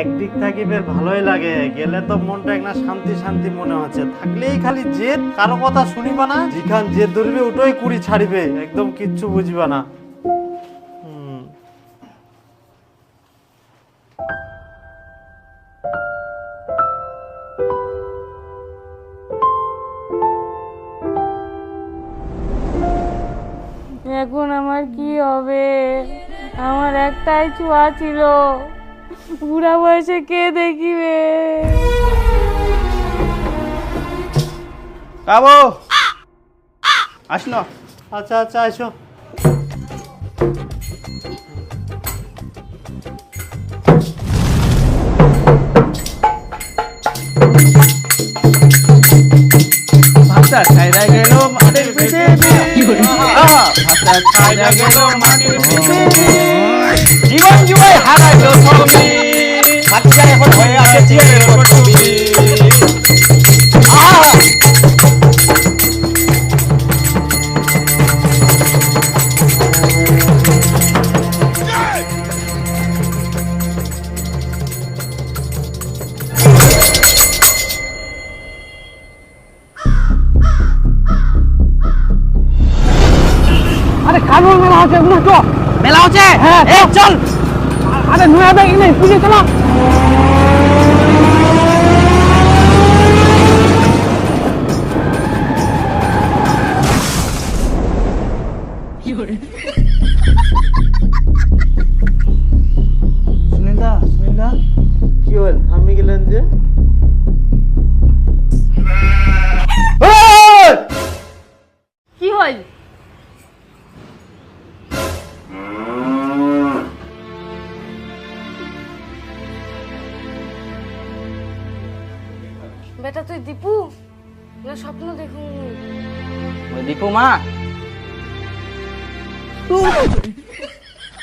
একদিক থেকে বের ভালোই লাগে। গেলে তো মনটা একটা শান্তি শান্তি মনে হচ্ছে। থাকলেই খালি জেদ, কারও কথা শুনিবা না। যেখান জেদ ধরবে, ওটাই কুড়ি ছাড়িবে। একদম কিচ্ছু বুঝবা না। এখন আমার কি হবে? আমার একটাই ছোঁয়া ছিল। বুড়া বয়সে কে দেখিবে? কাবো! আস না আচ্ছা আচ্ছা আসো ভাষা ছাইরা গেল মাটির পৃথিবী আহা, ভাষা ছাইরা গেল মাটির পৃথিবী জীবন জুয়াই হারাইল ছবি ভাষা এখন হয়ে আছে চিরের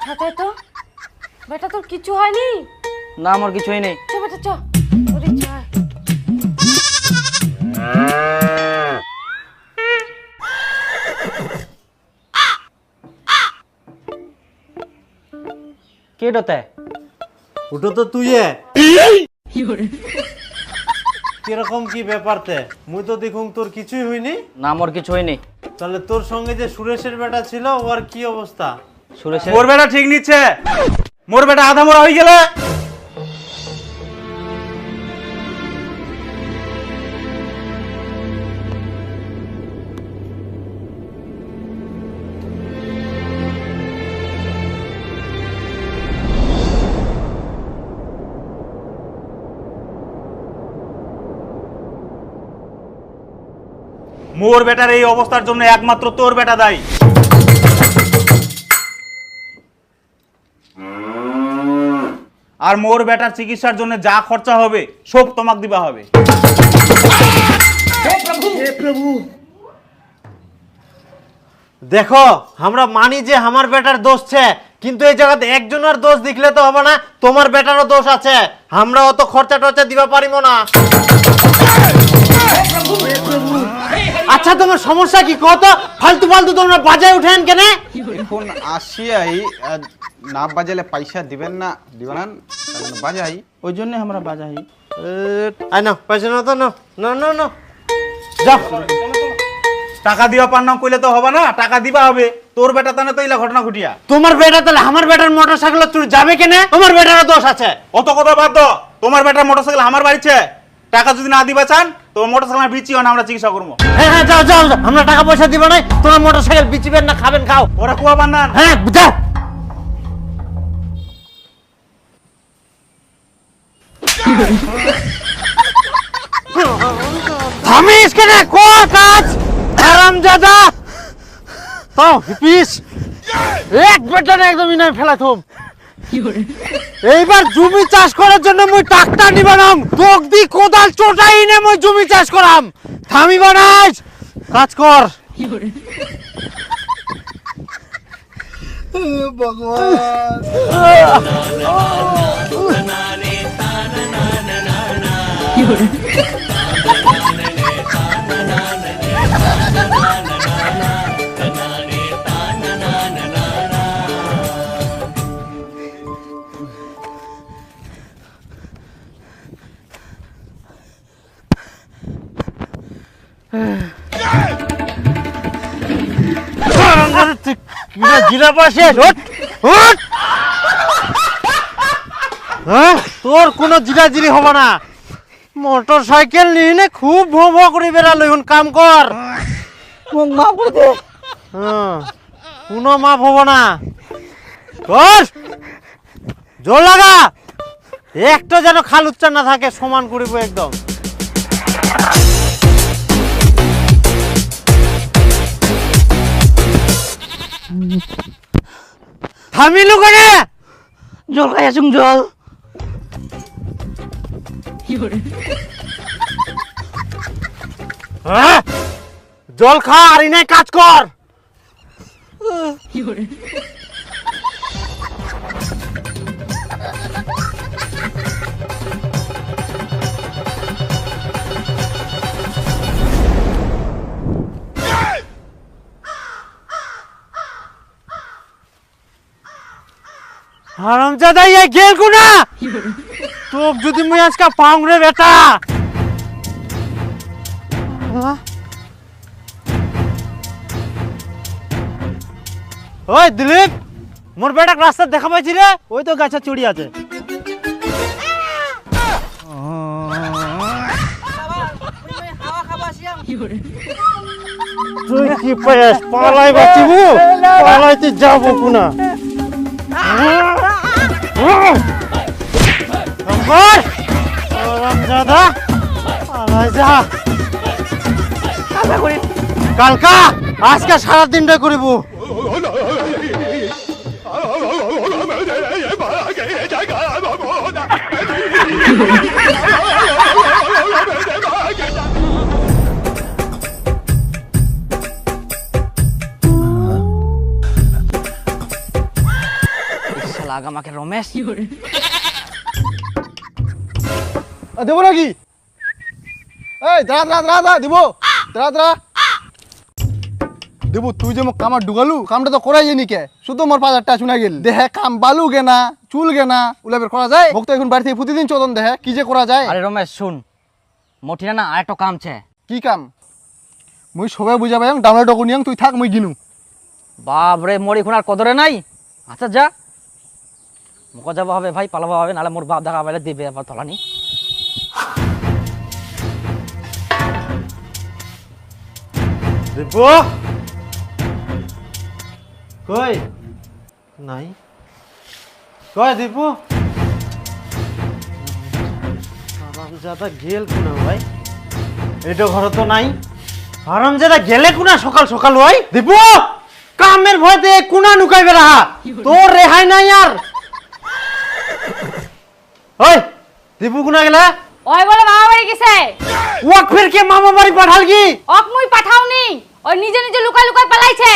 ছাতায় তো? বেটা তোর কিছু হয়নি? না আমার কিছুই নেই চ বেটা চ। ওরে চ কে ডতে ওটা তো তুই এ। কীরকম কি ব্যাপারতে মুই তো দেখুন তোর কিছুই হয়নি। না আমার কিছুই নেই তাহলে তোর সঙ্গে যে সুরেশের বেটা ছিল ওর কি অবস্থা? সুরেশের মোর বেটা ঠিক নিচ্ছে। মোর বেটা আধা মরা হয়ে গেলে। মোর বেটার এই অবস্থার জন্য একমাত্র তোর বেটা দায়ী। আর মোর বেটার চিকিৎসার জন্য যা খরচা হবে সব তোমাক দিবা হবে। দেখো আমরা মানি যে আমার বেটার দোষ ছে কিন্তু এই জায়গাতে একজনের দোষ দেখলে তো হবে না তোমার বেটারও দোষ আছে। আমরা অত খরচা টরচা দিবা পারিব না। আচ্ছা তোমার সমস্যা কি? কত ফালতু ফালতু তোমরা বাজায় উঠেন কেন? এখন আসিয়াই না বাজালে পয়সা দিবেন না দিবেন না বাজাই। ওই জন্য আমরা বাজাই। আই না পয়সা না তো না না না না যাও। টাকা দিবা পার নাম কইলে তো হবে না টাকা দিবা হবে। তোর বেটা তানে তো ইলা ঘটনা ঘটিয়া। তোমার বেটা তাহলে আমার বেটার মোটর সাইকেল চুরি যাবে কেনে? তোমার বেটারও দোষ আছে। অত কথা বাদ দাও তোমার বেটার মোটরসাইকেল আমার বাড়িছে। টাকা যদি না দিবা চান তো মোটরসাইকেল বিচিও না আমরা চিকিৎসা করব। হ্যাঁ হ্যাঁ যাও যাও যাও। আমরা টাকা পয়সা দিব না। তোমার মোটর সাইকেল বিচিবেন না খাবেন খাও। ওরা কুয়া বান্নান। হ্যাঁ যাও। থামিস কেন কো কাজ। আরাম দাদা তো পিস এক বেটার একদম ইনাম ফেলা থুম এইবার জমি চাষ করার জন্য মুই ট্রাক্টর নিবানাম তোক দি কোদাল চোটাই নে মুই জমি চাষ করাম। থামি না কাজ কর। ভগবান। পাশে উঠ উঠ হ্যাঁ? তোর কোনো জিরাজিরি হবে না। মোটর সাইকেল নিয়ে নে খুব ভো ভো করে বেড়ালো এখন কাম কর। দে। হ্যাঁ। কোনো মাপ হব না। জোর লাগা। একটা যেন খাল উচ্চার না থাকে সমান করিব একদম। থামিলু কেনে জল খাই আসুন জল। হ্যাঁ? জল খা আর কাজ কর? হারামজাদা ইয়ে গেল কুনা তোক যদি মুই আজকে পাউং রে বেটা। হ্যাঁ? ওই দিলীপ মোর বেটা রাস্তা দেখা পাইছি রে ওই তো গাছে চুড়ি আছে। তুই কি পাইস পালাই বাঁচিবু? পালাইতে যাব কুনা? শঙ্কর! দাদা পালাই যা। কালকা আজকে সারা দিনটা করিব। শালা আমাকে রমেশ। দেবো নাকি? এই দাঁড়া দাঁড়া দাঁড়া দাঁড়া দিব। দাঁড়া দাঁড়া। দেবু তুই যে মোক ঢুকালু কামটা তো করাই জানি কে? শুধু মোর পাঁচ শুনা গেল। দেহে কাম বালু গেনা চুল গেনা উলাবের করা যায়? মোক তো এখন বাড়ি থেকে প্রতিদিন চোদন দেহে কি যে করা যায়? আরে রমেশ শুন। মঠিনা না আরেকটা কাম ছে কি কাম? মুই সবাই বুঝা পাই ডাউনলোড নিয়াং তুই থাক মুই গিনু। বাপ রে মরি খুনার কদরে নাই। আচ্ছা যা। মুখ যাব হবে, ভাই, পালাবো হবে নাহলে মোর বাপ দেখা পাইলে দিবে আবার তলানি। কই? নাই। হারামজাদা গেল কোনা, ভাই? এটা ঘরে তো নাই। হারামজাদা গেলে কোনা সকাল সকাল, ভাই? দিব্য কামের ভয়তে কোনা নুকাইবে রাহা? তোর রেহাই নাই আর। ওই দিব্য কোনা গেলা ওই বলে মামা বাড়ি গেছে ওয়াক ফির কে মামা বাড়ি পাঠাল কি অক মুই পাঠাওনি ওই নিজে নিজে লুকাই লুকাই পালাইছে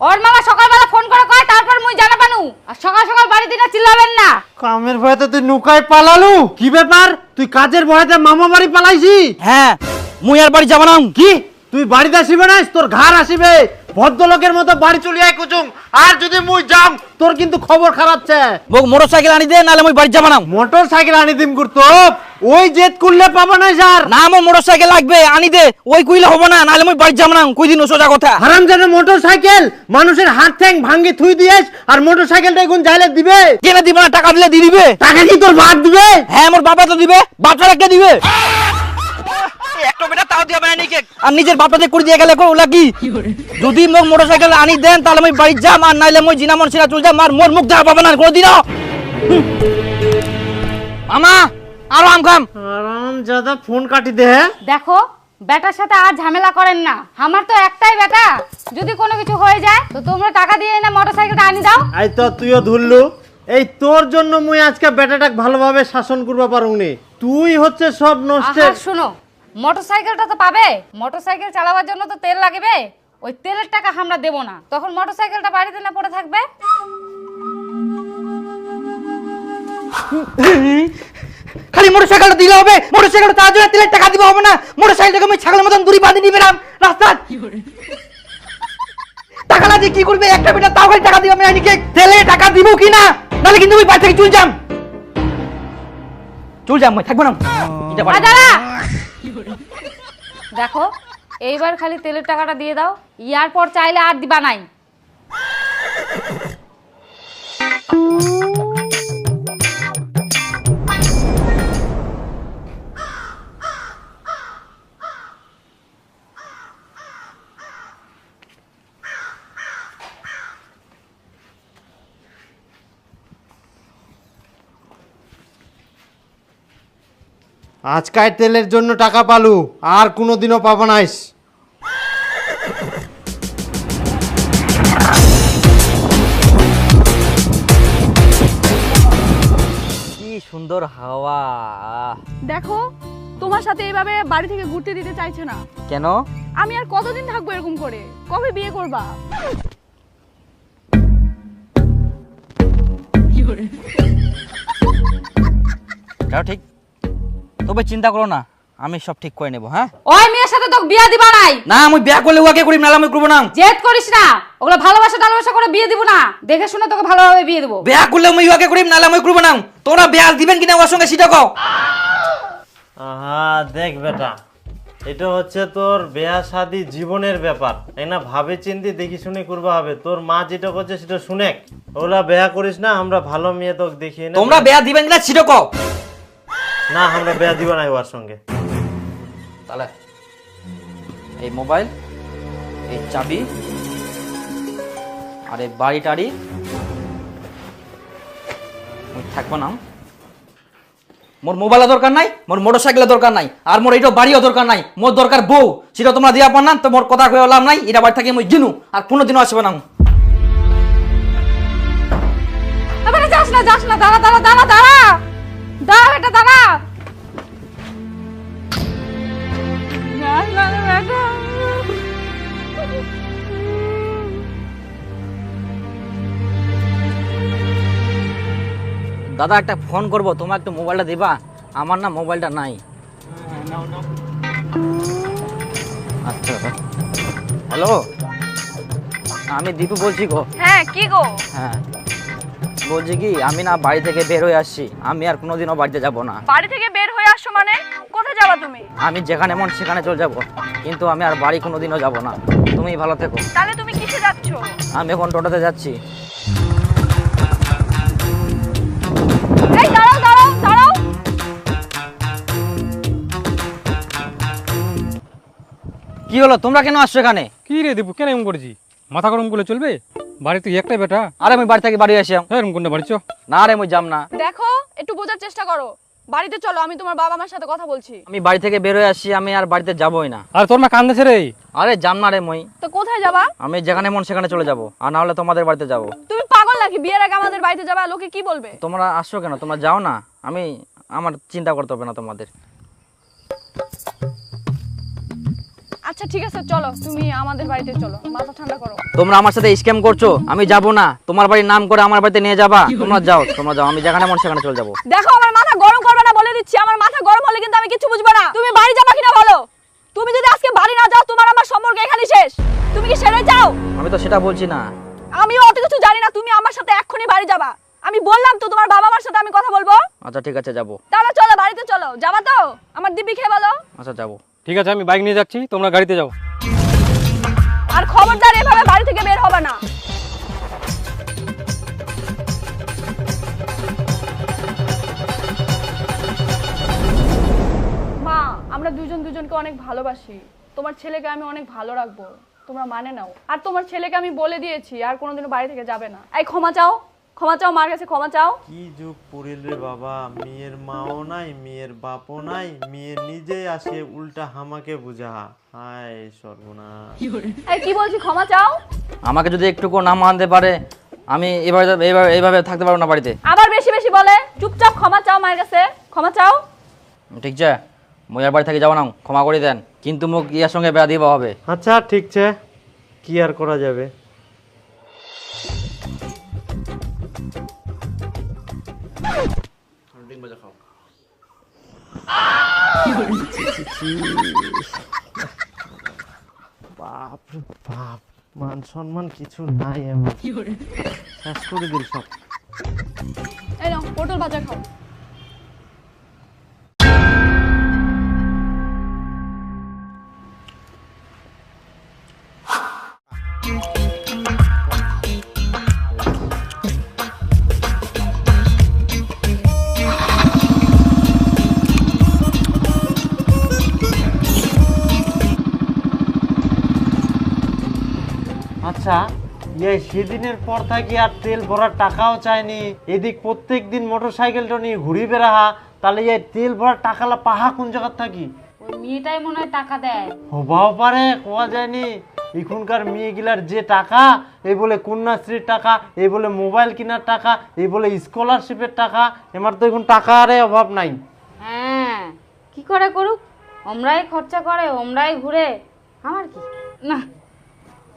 ওর মামা সকালবেলা ফোন করে কয় তারপর মুই জানা পানু আর সকাল সকাল বাড়ি দিনে চিল্লাবেন না কামের ভয়তে তুই নুকাই পালালু কি ব্যাপার তুই কাজের ভয়তে মামা বাড়ি পালাইছি হ্যাঁ মুই আর বাড়ি যাব না। কি তুই বাড়িতে আসিবে না তোর ঘর আসিবে। ভদ্রলোকের মতো বাড়ি চলে আয় কুচুম আর যদি মুই যাম তোর কিন্তু খবর খারাপ ছে। মোক মোটর সাইকেল আনি দে নাহলে মুই বাড়ি যাব না মোটর সাইকেল আনি দিম করতো ওই জেদ করলে পাবো না স্যার না আমার মোটর সাইকেল লাগবে আনি দে। ওই কইলে হব না নাহলে মুই বাড়ি যাব না কই দিন সোজা কথা। হারাম জানে মোটর সাইকেল মানুষের হাত ঠ্যাং ভাঙ্গি থুই দিয়েস আর মোটর সাইকেলটা এখন যাইলে দিবে। কেনে দিবে না টাকা দিলে দিয়ে দিবে। টাকা কি তোর বাদ দিবে? হ্যাঁ মোর বাবা তো দিবে বাপটা কে দিবে। একটা বেটা তাও দিবে না নিকে। আর নিজের বাপটাতে করে দিয়ে গেলে ওলা কি? যদি মোক মোটরসাইকেল আনি দেন তাহলে আমি বাড়ি যাম আর নাইলে মই জিনা মন সিনা চলে যাম আর মোর মুখ দেখা পাবে না কোনোদিনও। হুম। মামা আরও আম খাম। হারাম জাদা ফোন কাটি দে দেখো বেটার সাথে আর ঝামেলা করেন না। আমার তো একটাই বেটা। যদি কোনো কিছু হয়ে যায় তো তোমরা টাকা দিয়ে না মোটরসাইকেলটা আনি দাও। আই তো তুইও ধরলু। এই তোর জন্য মুই আজকে বেটাটাকে ভালোভাবে শাসন করবা পারুনি তুই হচ্ছে সব নষ্টের আহা শোনো। মোটরসাইকেলটা তো পাবে। মোটরসাইকেল চালাবার জন্য তো তেল লাগবে। ওই তেলের টাকা আমরা দেবো না। তখন মোটরসাইকেলটা বাড়িতে না পড়ে থাকবে? খালি মোটরসাইকেলটা দিলে হবে। মোটরসাইকেলটা তার জন্য তেলের টাকা দিবে হবে না। মোটরসাইকেলটাকে আমি ছাগলের মতন দূরি বাঁধি নিবে নাম রাস্তা। টাকা না দিয়ে কি করবে? একটা বেটা তাও খালি টাকা দিবে। আমি আইনিকে তেলে টাকা দিব কি না। নাহলে কিন্তু আমি বাড়ি থেকে চুল যাম চুল যাম থাকব না। দাঁড়া। দেখো এইবার খালি তেলের টাকাটা দিয়ে দাও ইয়ার পর চাইলে আর দিবা নাই। আজকাল তেলের জন্য টাকা পালু আর কোনোদিনও পাবো নাইস কি সুন্দর হাওয়া দেখো তোমার সাথে এভাবে বাড়ি থেকে ঘুরতে দিতে চাইছে না। কেন? আমি আর কতদিন থাকব এরকম করে? কবে বিয়ে করবা? ঠিক। তবে চিন্তা করো না আমি সব ঠিক করে নেব হ্যাঁ? ওই মেয়ের সাথে তো বিয়া দিবা নাই। না আমি বিয়া করলে উহাকে করি আমি করব না। জেদ করিস না ওগুলো ভালোবাসা টালোবাসা করে বিয়ে দিব না। দেখে শুনে তোকে ভালোভাবে বিয়ে দেবো। বিয়া করলে আমি উহাকে করি আমি করব না। তোমরা বিয়া দিবেন কিনা ওর সঙ্গে সেটা কও। আহা দেখ বেটা এটা হচ্ছে তোর বেয়া শাদি জীবনের ব্যাপার। তাই না? ভাবে চিন্তি দেখি শুনে করবা হবে। তোর মা যেটা করছে সেটা শুনেক ওলা বেয়া করিস না আমরা ভালো মেয়ে তোকে দেখিয়ে না তোমরা বিয়া দিবেন কিনা সেটা কও। না আমরা বেয়া দিব না ওর সঙ্গে। তাহলে এই মোবাইল এই চাবি আর এই বাড়ি টাড়ি মুই থাকব না। মোর মোবাইলের দরকার নাই মোর মোটর সাইকেলের দরকার নাই আর মোর এইটা বাড়িও দরকার নাই। মোর দরকার বউ সেটা তোমরা দিয়া পার না তো মোর কথা কয়ে লাভ নাই এটা বাড়ি থাকি মুই গিনু আর কোনোদিনও আসবে না। যাস না যাস না দাঁড়া দাঁড়া দাঁড়া দাঁড়া। রে বেটা। দাদা একটা ফোন করব তোমার একটু মোবাইলটা দিবা? আমার না মোবাইলটা নাই। আচ্ছা। হ্যালো? আমি দীপু বলছি গো। হ্যাঁ কি গো? হ্যাঁ। বলছি কি আমি না বাড়ি থেকে বের হয়ে আসছি আমি আর কোনোদিনও বাড়িতে যাব না। বাড়ি থেকে বের হয়ে আসছো মানে? কোথায় যাবা তুমি? আমি যেখানে মন সেখানে চলে যাব কিন্তু আমি আর বাড়ি কোনোদিনও যাব না। তুমি ভালো থেকো। তাহলে তুমি কিসে যাচ্ছো? আমি এখন টোটোতে যাচ্ছি। এই দাঁড়াও দাঁড়াও দাঁড়াও। কি হলো তোমরা কেন আসছো এখানে? কি রে দীপু কেন এমন করেছি মাথা গরম করলে চলবে? বাড়িতে একটাই বেটা? আরে আমি বাড়ি থেকে বাড়ি আসি। হ্যাঁ কোনটা বাড়ি চ। না রে আমি যাম না। দেখো একটু বোঝার চেষ্টা করো। বাড়িতে চলো আমি তোমার বাবা মার সাথে কথা বলছি। আমি বাড়ি থেকে বের হয়ে আসছি আমি আর বাড়িতে যাবই না। আর তোর মা কান্দেছে রে? আরে যাম না রে মই। তো কোথায় যাবা? আমি যেখানে মন সেখানে চলে যাব আর না হলে তোমাদের বাড়িতে যাব। তুমি পাগল নাকি? বিয়ের আগে আমাদের বাড়িতে যাবা লোকে কি বলবে? তোমরা আসছো কেন? তোমরা যাও না। আমি আমার চিন্তা করতে হবে না তোমাদের। আচ্ছা ঠিক আছে চলো তুমি আমাদের বাড়িতে চলো মাথা ঠান্ডা করো। তোমরা আমার সাথে স্ক্যাম করছ? আমি যাব না। তোমার বাড়ির নাম করে আমার বাড়িতে নিয়ে যাবা। তোমরা যাও তোমরা যাও। আমি যেখানে মন সেখানে চলে যাব। দেখো আমার মাথা গরম করবে না বলে দিচ্ছি। আমার মাথা গরম হলে কিন্তু আমি কিছু বুঝব না। তুমি বাড়ি যাবা কিনা বলো? তুমি যদি আজকে বাড়ি না যাও তোমার আমার সম্পর্ক এখানে শেষ। তুমি কি সেরে যাও? আমি তো সেটা বলছি না। আমি অত কিছু জানি না। তুমি আমার সাথে এক্ষুনি বাড়ি যাবা। আমি বললাম তো তোমার বাবা মার সাথে আমি কথা বলব। আচ্ছা ঠিক আছে যাব। তাহলে চলো বাড়িতে চলো। যাবা তো? আমার দিব্যি খেয়ে বলো। আচ্ছা যাব। ঠিক আছে, আমি বাইক নিয়ে যাচ্ছি, তোমরা গাড়িতে যাও। আর খবরদার এভাবে বাড়ি থেকে বের হবে না। মা, আমরা দুজন দুজনকে অনেক ভালোবাসি। তোমার ছেলেকে আমি অনেক ভালো রাখব। তোমরা মানে নাও। আর তোমার ছেলেকে আমি বলে দিয়েছি, আর কোনোদিনও বাড়ি থেকে যাবে না। এই, ক্ষমা চাও? ক্ষমা চাও মার কাছে ক্ষমা চাও। কি যুগ পড়িল রে বাবা মেয়ের মাও নাই মেয়ের বাপও নাই মেয়ে নিজেই আসে উল্টা হামাকে বুঝা। হায় সর্বনাশ। এই কি বলছি ক্ষমা চাও? আমাকে যদি একটুকু না মানতে পারে আমি এভাবে এইভাবে এইভাবে থাকতে পারব না বাড়িতে। আবার বেশি বেশি বলে চুপচাপ ক্ষমা চাও মায়ের কাছে। ক্ষমা চাও? ঠিক আছে মই আর বাড়ি থেকে যাব না ক্ষমা করে দেন কিন্তু মুখ ইয়ার সঙ্গে বেড়া দিবা হবে। আচ্ছা ঠিক আছে কি আর করা যাবে? বাপ বাপ মান সম্মান কিছু নাই এমন। শেষ করে দিল সব। এই নাও পটল ভাজা খাও। Thank you. আচ্ছা। ইয়ে সেদিনের পর থাকি আর তেল ভরার টাকাও চায়নি এদিক প্রত্যেক দিন মোটর সাইকেলটা নিয়ে ঘুরি বেড়াহা তাহলে এই তেল ভরার টাকালা পাহা কোন জায়গার থাকি? ওই মেয়েটাই মনে হয় টাকা দেয়। হবাও পারে কোয়া যায়নি। এখনকার মেয়েগুলার যে টাকা এই বলে কন্যাশ্রীর টাকা এই বলে মোবাইল কেনার টাকা এই বলে স্কলারশিপের টাকা এমার তো এখন টাকা আরে অভাব নাই। হ্যাঁ কি করে করুক? আমরাই খরচা করে আমরাই ঘুরে। আমার কি? না।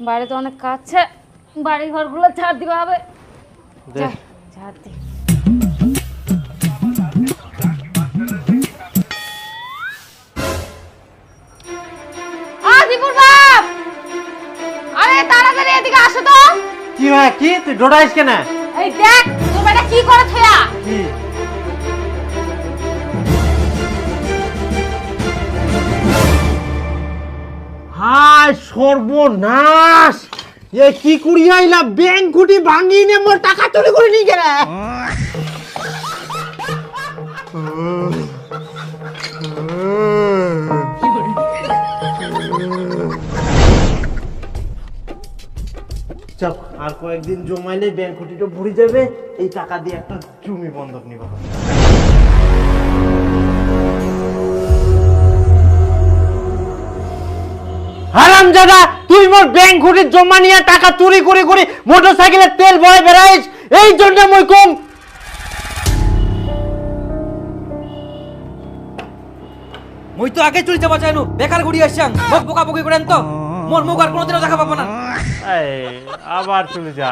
বাইরে তো অনেক কাছে বাড়ি ঘরগুলো ছাড় দিতে হবে। ঝাড় দি! আরে তাড়াতাড়ি এদিকে আসো তো। কি হয় কি? তুই ডোডাইস কেন? এই দেখ তোর বেটা কি করে থয়া? কি? সর্বনাশ! এ কি করিয়া আইলা? ব্যাংক খুঁটি ভাঙি নে, মোর টাকা চুরি করে নিয়ে গেলে। চল আর কয়েকদিন জমাইলে ব্যাংক খুঁটিটা ভরে যাবে। এই টাকা দিয়ে একটা জমি বন্ধক নিবা। জাদা তুই মোর ব্যাংক খুঁটি জমা নিয়ে টাকা চুরি করে করে মোটর সাইকেলের তেল ভরে বেড়াইস এই জন্য মই কম। মুই তো আগে চুরি যাবা চাইনু বেকার ঘুরি আসছাং মোক বোকা বকি করেন তো। মোর মুখ আর কোনোদিনও দেখা পাবো না। আবার চলে যা।